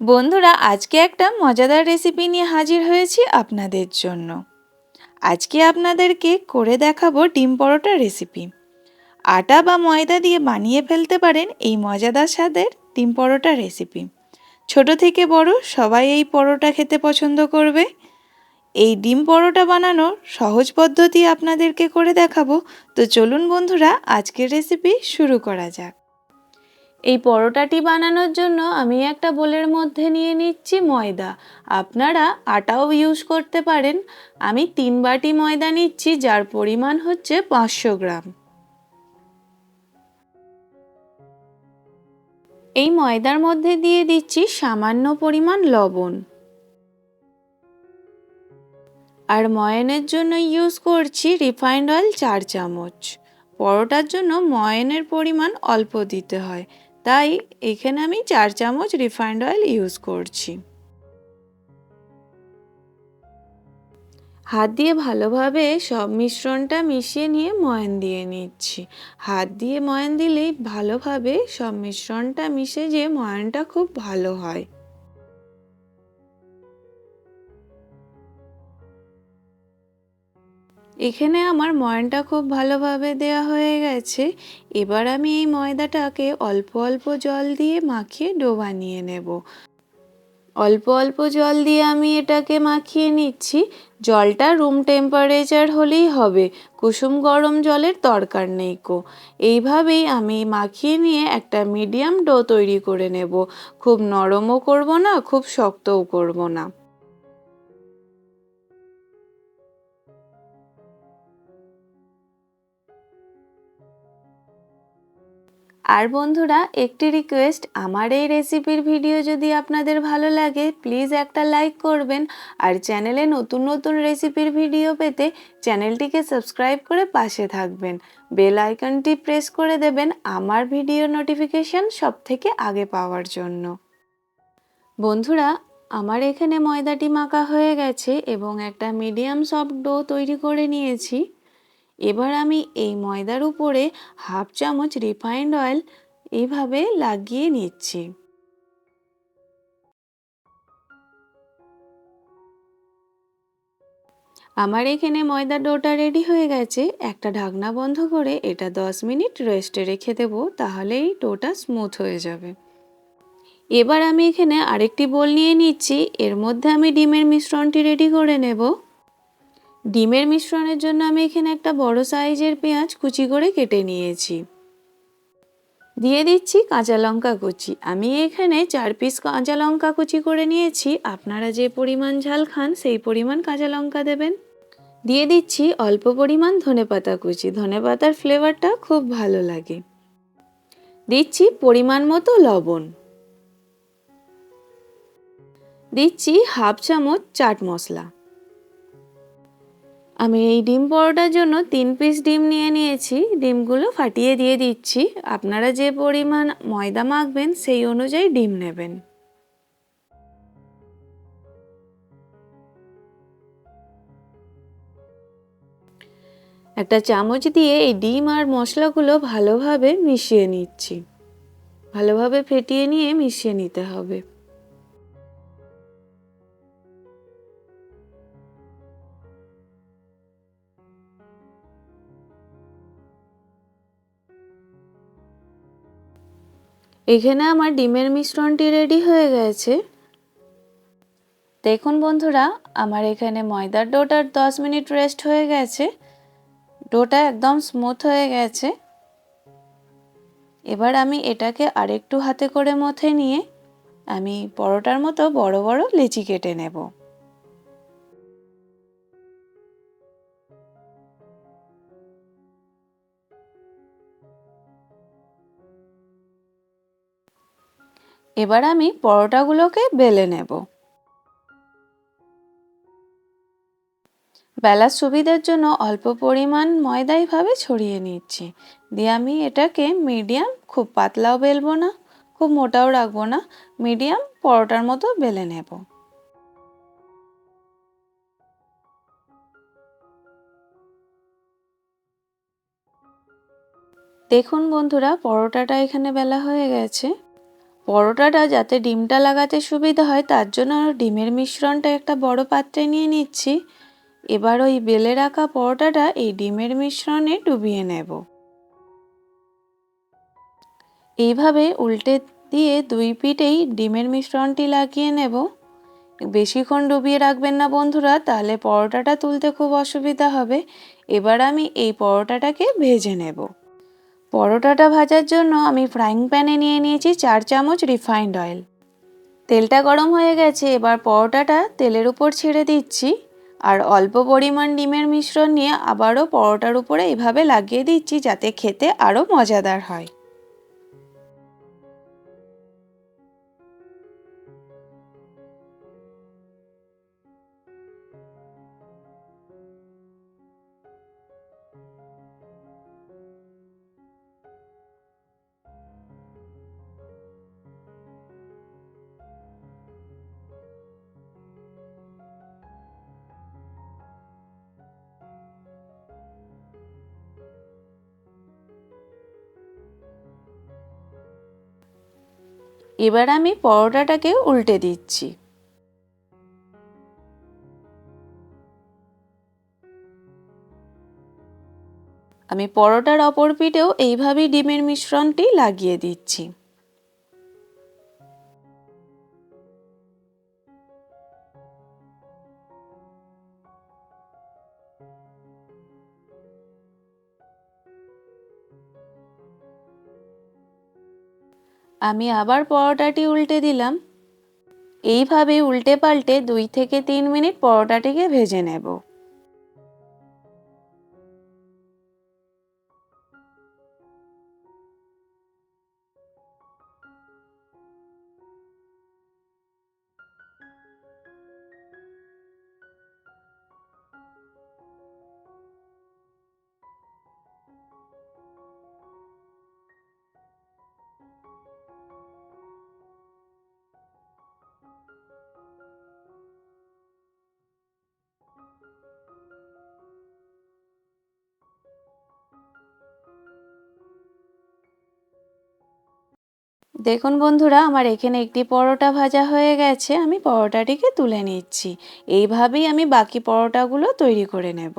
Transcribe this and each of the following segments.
বন্ধুরা, আজকে একটা মজাদার রেসিপি নিয়ে হাজির হয়েছি আপনাদের জন্য। আজকে আপনাদেরকে করে দেখাবো ডিম পরোটা রেসিপি আটা বা ময়দা দিয়ে বানিয়ে ফেলতে পারেন এই মজাদার স্বাদের ডিম পরোটা রেসিপি ছোট থেকে বড় সবাই এই পরোটা খেতে পছন্দ করবে। এই ডিম পরোটা বানানোর সহজ পদ্ধতি আপনাদেরকে করে দেখাবো। তো চলুন বন্ধুরা, আজকের রেসিপি শুরু করা যাক। এই পরোটাটি বানানোর জন্য আমি একটা বোলের মধ্যে নিয়ে নিচ্ছি ময়দা। আপনারা আটাও ইউজ করতে পারেন। আমি তিন বাটি ময়দা নিচ্ছি, যার পরিমাণ হচ্ছে পাঁচশো গ্রাম। এই ময়দার মধ্যে দিয়ে দিচ্ছি সামান্য পরিমাণ লবণ। আর ময়নের জন্য ইউজ করছি রিফাইন্ড অয়েল চার চামচ। পরোটার জন্য ময়নের পরিমাণ অল্প দিতে হয়। তাই এখানে আমি চার চামচ রিফাইন্ড অয়েল ইউজ করছি। হাত দিয়ে ভালোভাবে সব মিশ্রণটা মিশিয়ে নিয়ে ময়ন দিয়ে নিচ্ছি। হাত দিয়ে ময়ন দিলেই ভালোভাবে সব মিশ্রণটা মিশে যে ময়ানটা খুব ভালো হয়। এখানে আমার ময়নটা খুব ভালোভাবে দেওয়া হয়ে গেছে। এবার আমি এই ময়দাটাকে অল্প অল্প জল দিয়ে মাখিয়ে ডো বানিয়ে নেব। অল্প অল্প জল দিয়ে আমি এটাকে মাখিয়ে নিচ্ছি। জলটা রুম টেম্পারেচার হলেই হবে, কুসুম গরম জলের দরকার নেই কো। এইভাবেই আমি মাখিয়ে নিয়ে একটা মিডিয়াম ডো তৈরি করে নেব। খুব নরমও করব না, খুব শক্তও করব না। আর বন্ধুরা, একটি রিকোয়েস্ট আমার এই রেসিপির ভিডিও যদি আপনাদের ভালো লাগে প্লিজ একটা লাইক করবেন। আর চ্যানেলে নতুন নতুন রেসিপির ভিডিও পেতে চ্যানেলটিকে সাবস্ক্রাইব করে পাশে থাকবেন। বেল আইকনটি প্রেস করে দেবেন আমার ভিডিও নোটিফিকেশান সব থেকে আগে পাওয়ার জন্য। বন্ধুরা, আমার এখানে ময়দাটি মাখা হয়ে গেছে এবং একটা মিডিয়াম সফট ডো তৈরি করে নিয়েছি। এবার আমি এই ময়দার উপরে হাফ চামচ রিফাইন্ড অয়েল এইভাবে লাগিয়ে নিচ্ছি। আমার এখানে ময়দা ডোটা রেডি হয়ে গেছে। একটা ঢাকনা বন্ধ করে এটা দশ মিনিট রেস্টে রেখে দেবো, তাহলেই ডোটা স্মুথ হয়ে যাবে। এবার আমি এখানে আরেকটি বোল নিয়ে নিচ্ছি। এর মধ্যে আমি ডিমের মিশ্রণটি রেডি করে নেব। ডিমের মিশ্রণের জন্য আমি এখানে একটা বড় সাইজের পেঁয়াজ কুচি করে কেটে নিয়েছি। দিয়ে দিচ্ছি কাঁচা লঙ্কা কুচি। আমি এখানে চার পিস কাঁচা লঙ্কা কুচি করে নিয়েছি। আপনারা যে পরিমাণ ঝাল খান, সেই পরিমাণ কাঁচা লঙ্কা দেবেন। দিয়ে দিচ্ছি অল্প পরিমাণ ধনে পাতা কুচি। ধনে পাতার ফ্লেভারটা খুব ভালো লাগে। দিচ্ছি পরিমাণ মতো লবণ। দিচ্ছি হাফ চামচ চাট মশলা। আমি এই ডিম পরোটার জন্য তিন পিস ডিম নিয়ে নিয়েছি। ডিমগুলো ফাটিয়ে দিয়ে দিচ্ছি। আপনারা যে পরিমাণ ময়দা মাখবেন, সেই অনুযায়ী ডিম নেবেন। একটা চামচ দিয়ে এই ডিম আর মশলাগুলো ভালোভাবে মিশিয়ে নিচ্ছি। ভালোভাবে ফেটিয়ে নিয়ে মিশিয়ে নিতে হবে। এখানে আমার ডিমের মিশ্রণটি রেডি হয়ে গেছে। দেখুন বন্ধুরা, আমার এখানে ময়দার ডোটার দশ মিনিট রেস্ট হয়ে গেছে। ডোটা একদম স্মুথ হয়ে গেছে। এবার আমি এটাকে আরেকটু হাতে করে মথে নিয়ে আমি পরোটার মতো বড় বড় লেচি কেটে নেব। এবার আমি পরোটাগুলোকে বেলে নেব। বেলার সুবিধার জন্য অল্প পরিমাণ ময়দা এইভাবে ছড়িয়ে নিচ্ছি। দিয়ে আমি এটাকে মিডিয়াম খুব পাতলাও বেলবো না, খুব মোটাও রাখব না, মিডিয়াম পরোটার মতো বেলে নেব। দেখুন বন্ধুরা, পরোটাটা এখানে বেলা হয়ে গেছে। পরোটাটা যাতে ডিমটা লাগাতে সুবিধা হয়, তার জন্য ডিমের মিশ্রণটা একটা বড় পাত্রে নিয়ে নিচ্ছি। এবার ওই বেলে রাখা পরোটাটা এই ডিমের মিশ্রণে ডুবিয়ে নেব। এইভাবে উল্টে দিয়ে দুই পিঠেই ডিমের মিশ্রণটি লাগিয়ে নেব। বেশিক্ষণ ডুবিয়ে রাখবেন না বন্ধুরা, তাহলে পরোটাটা তুলতে খুব অসুবিধা হবে। এবার আমি এই পরোটাটাকে ভেজে নেব। পরোটাটা ভাজার জন্য আমি ফ্রাইং প্যানে নিয়ে নিয়েছি চার চামচ রিফাইন্ড অয়েল তেলটা গরম হয়ে গেছে, এবার পরোটাটা তেলের উপর ছেড়ে দিচ্ছি। আর অল্প পরিমাণ ডিমের মিশ্রণ নিয়ে আবারও পরোটার উপরে এভাবে লাগিয়ে দিচ্ছি যাতে খেতে আরও মজাদার হয়। এবার আমি পরোটাটাকে উল্টে দিচ্ছি। আমি পরোটার অপর পিঠেও এইভাবেই ডিমের মিশ্রণটি লাগিয়ে দিচ্ছি। আমি আবার পরোটাটি উল্টে দিলাম। এইভাবে উল্টে পাল্টে দুই থেকে তিন মিনিট পরোটাটিকে ভেজে নেব। দেখুন বন্ধুরা, আমার এখানে একটি পরোটা ভাজা হয়ে গেছে। আমি পরোটাটিকে তুলে নিচ্ছি। এইভাবেই আমি বাকি পরোটাগুলো তৈরি করে নেব।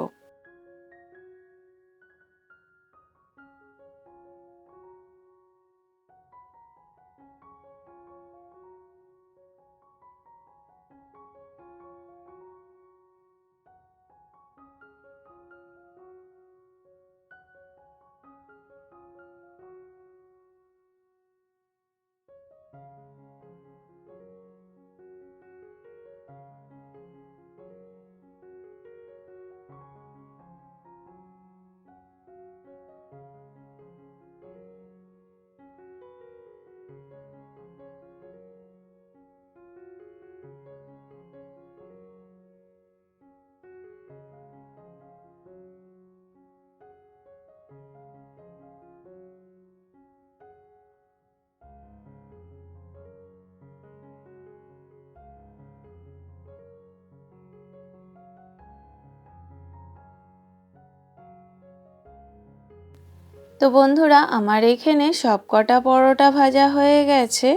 তো বন্ধুরা, আমার এখানে সব কটা পরোটা ভাজা হয়ে গেছে।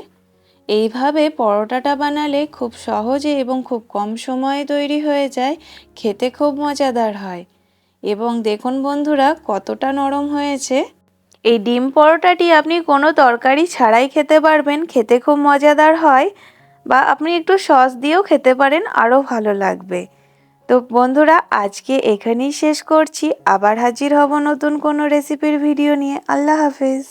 এইভাবে পরোটাটা বানালে খুব সহজে এবং খুব কম সময়ে তৈরি হয়ে যায়, খেতে খুব মজাদার হয়। এবং দেখুন বন্ধুরা, কতটা নরম হয়েছে। এই ডিম পরোটাটি আপনি কোনো তরকারি ছাড়াই খেতে পারবেন, খেতে খুব মজাদার হয় বা আপনি একটু সস দিয়েও খেতে পারেন, আরও ভালো লাগবে। তো বন্ধুরা, আজকে এখানেই শেষ করছি। আবার হাজির হব নতুন কোনো রেসিপির ভিডিও নিয়ে। আল্লাহ হাফেজ।